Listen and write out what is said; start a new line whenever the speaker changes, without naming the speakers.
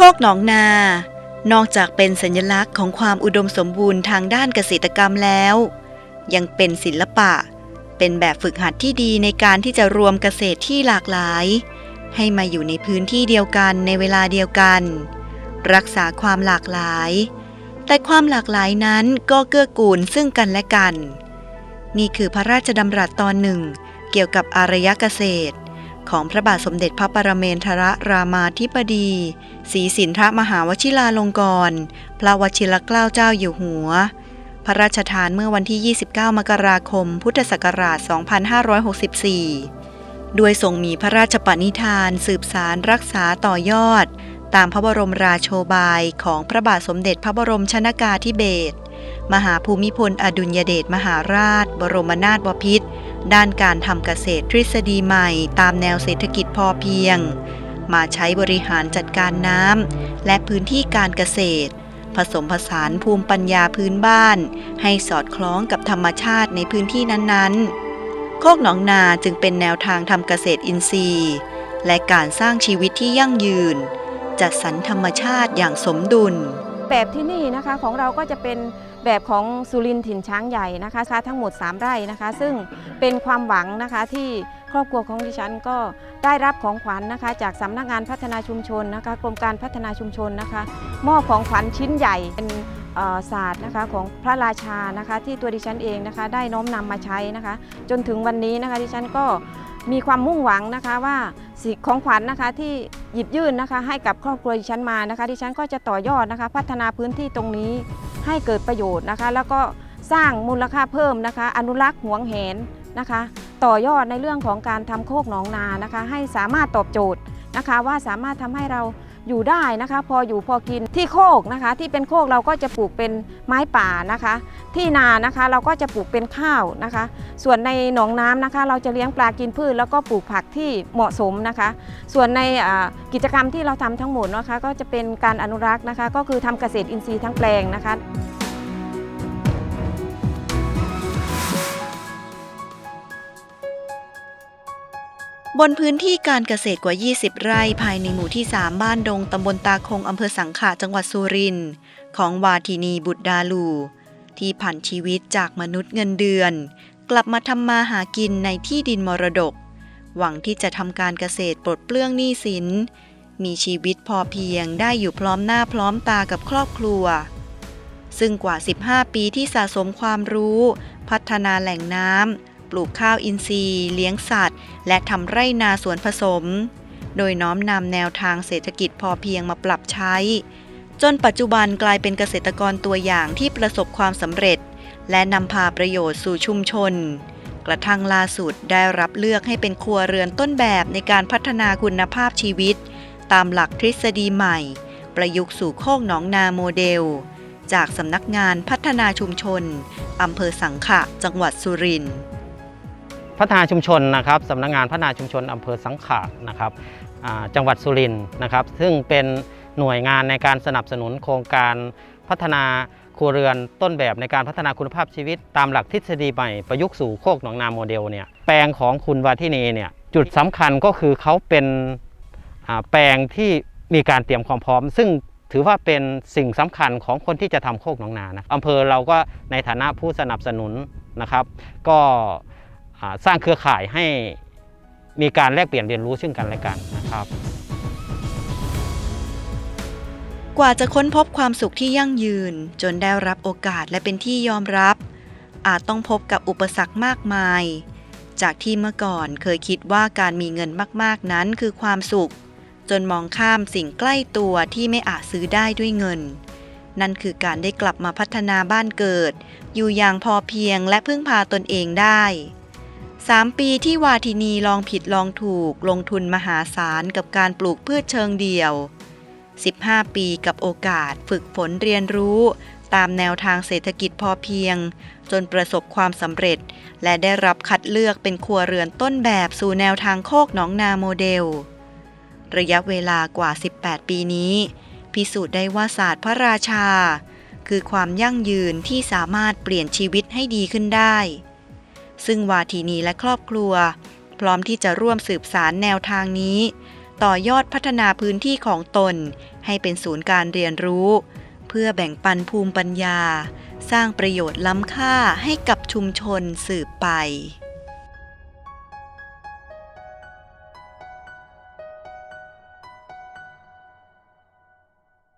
โคกหนองนา นอกจากเป็นสัญลักษณ์ของความอุดมสมบูรณ์ทางด้านเกษตรกรรมแล้ว ยังเป็นศิลปะ เป็นแบบฝึกหัดที่ดีในการที่จะรวมเกษตรที่หลากหลาย ให้มาอยู่ในพื้นที่เดียวกันในเวลาเดียวกัน รักษาความหลากหลาย แต่ความหลากหลายนั้นก็เกื้อกูลซึ่งกันและกัน นี่คือพระราชดำรัสตอนหนึ่ง เกี่ยวกับอารยเกษตร ของพระบาทสมเด็จพระปรเมนทรรามาธิบดีศรีสินทรมหาวชิราลงกรณ์พระวชิรเกล้าเจ้าอยู่หัว พระราชทานเมื่อวันที่ 29 มกราคม พุทธศักราช 2564 ด้วยทรงมีพระราชปณิธานสืบสารรักษาต่อยอด ตามพระบรมราโชบายของพระบาทสมเด็จพระบรมชนากาธิเบศรมหาภูมิพลอดุลยเดชมหาราช บรมนาถบพิตร ด้านการทำเกษตรทฤษฎีใหม่ตามแนวเศรษฐกิจพอเพียง มาใช้บริหารจัดการน้ำและพื้นที่การเกษตร ผสมผสานภูมิปัญญาพื้นบ้าน ให้สอดคล้องกับธรรมชาติในพื้นที่นั้นๆ โคกหนองนาจึงเป็นแนวทางทำเกษตรอินทรีย์ และการสร้างชีวิตที่ยั่งยืน จัดสรรธรรมชาติอย่างสมดุล
แบบที่นี่นะคะของเราก็จะเป็นแบบของสุรินทร์ถิ่นช้างใหญ่นะคะทั้งหมด 3 ไร่นะคะ ซึ่งเป็นความหวังนะคะที่ครอบครัวของดิฉันก็ได้รับของขวัญนะคะ จากสำนักงานพัฒนาชุมชนนะคะกรมการพัฒนาชุมชนนะคะมอบของขวัญชิ้นใหญ่เป็นศาสตร์นะคะของพระราชานะคะที่ตัวดิฉันเองนะคะได้น้อมนำมาใช้นะคะ จนถึงวันนี้นะคะดิฉันก็ มีความมุ่งหวังนะคะว่าสิของขวัญนะคะที่หยิบยื่นนะคะให้กับครอบครัวดิฉันมานะคะดิฉันก็จะต่อยอดนะคะ พัฒนาพื้นที่ตรงนี้ให้เกิดประโยชน์นะคะ แล้วก็สร้างมูลค่าเพิ่มนะคะ อนุรักษ์หวงแหนนะคะ ต่อยอดในเรื่องของการทำโคกหนองนานะคะ ให้สามารถตอบโจทย์นะคะ ว่าสามารถทำให้เรา อยู่ได้นะคะ พออยู่พอกินที่โคกนะคะ ที่เป็นโคกเราก็จะปลูกเป็นไม้ป่านะคะ ที่นานะคะเราก็จะปลูกเป็นข้าวนะคะ ส่วนในหนองน้ำนะคะ เราจะเลี้ยงปลากินพืช แล้วก็ปลูกผักที่เหมาะสมนะคะ ส่วนในกิจกรรมที่เราทำทั้งหมดนะคะ ก็จะเป็นการอนุรักษ์นะคะ ก็คือทำเกษตรอินทรีย์ทั้งแปลงนะคะ
บนพื้นที่การเกษตรกว่า 20 ไร่ภายในหมู่ที่ 3 บ้านดงตำบลตาคงอำเภอสังขะจังหวัดสุรินทร์ของวาทินีบุตรดาลู ที่ผ่านชีวิตจากมนุษย์เงินเดือน กลับมาทำมาหากินในที่ดินมรดก หวังที่จะทำการเกษตรปลดเปลื้องหนี้สิน มีชีวิตพอเพียงได้อยู่พร้อมหน้าพร้อมตากับครอบครัว ซึ่งกว่า 15 ปีที่สะสมความรู้ พัฒนาแหล่งน้ำ ปลูกข้าวอินทรีย์ เลี้ยงสัตว์ และทำไร่นาสวนผสม โดยน้อมนำแนวทางเศรษฐกิจพอเพียงมาปรับใช้ จนปัจจุบันกลายเป็นเกษตรกรตัวอย่างที่ประสบความสำเร็จ และนำพาประโยชน์สู่ชุมชน กระทั่งล่าสุดได้รับเลือกให้เป็นครัวเรือนต้นแบบในการพัฒนาคุณภาพชีวิต ตามหลักทฤษฎีใหม่ ประยุกต์สู่โคกหนองนาโมเดลจากสำนักงานพัฒนาชุมชน อำเภอสังขะ จังหวัดสุรินทร์
พัฒนาชุมชนนะครับสำนักงานพัฒนาชุมชนอำเภอสังขะนะครับจังหวัดสุรินทร์นะครับ ซึ่งเป็นหน่วยงานในการสนับสนุนโครงการพัฒนาครัวเรือนต้นแบบในการพัฒนาคุณภาพชีวิต ตามหลักทฤษฎีใหม่ประยุกต์สู่โคกหนองนาโมเดลเนี่ยแปลงของคุณวาทินีเนี่ยจุดสำคัญก็คือเขาเป็นแปลงที่มีการเตรียมความพร้อม ซึ่งถือว่าเป็นสิ่งสำคัญของคนที่จะทำโคกหนองนานะอำเภอเราก็ในฐานะผู้สนับสนุนนะครับ ก็ สร้างเครือข่ายให้มีการแลกเปลี่ยนเรียนรู้ซึ่งกันและกันนะครับ
กว่าจะค้นพบความสุขที่ยั่งยืน จนได้รับโอกาสและเป็นที่ยอมรับ อาจต้องพบกับอุปสรรคมากมาย จากที่เมื่อก่อนเคยคิดว่าการมีเงินมากๆนั้นคือความสุข จนมองข้ามสิ่งใกล้ตัวที่ไม่อาจซื้อได้ด้วยเงิน นั่นคือการได้กลับมาพัฒนาบ้านเกิด อยู่อย่างพอเพียงและพึ่งพาตนเองได้ สามปีที่วาทินีลองผิดลองถูกลงทุนมหาศาลกับการปลูกพืชเชิงเดี่ยว 15 ปีกับโอกาสฝึกฝนเรียนรู้ ตามแนวทางเศรษฐกิจพอเพียง จนประสบความสำเร็จ และได้รับคัดเลือกเป็นครัวเรือนต้นแบบสู่แนวทางโคกหนองนาโมเดล ระยะเวลากว่า 18 ปีนี้ พิสูจน์ได้ว่าศาสตร์พระราชา คือความยั่งยืนที่สามารถเปลี่ยนชีวิตให้ดีขึ้นได้ ซึ่งวาทีนีและครอบครัว พร้อมที่จะร่วมสืบสารแนวทางนี้ ต่อยอดพัฒนาพื้นที่ของตน ให้เป็นศูนย์การเรียนรู้ เพื่อแบ่งปันภูมิปัญญา สร้างประโยชน์ล้ำค่าให้กับชุมชนสืบไป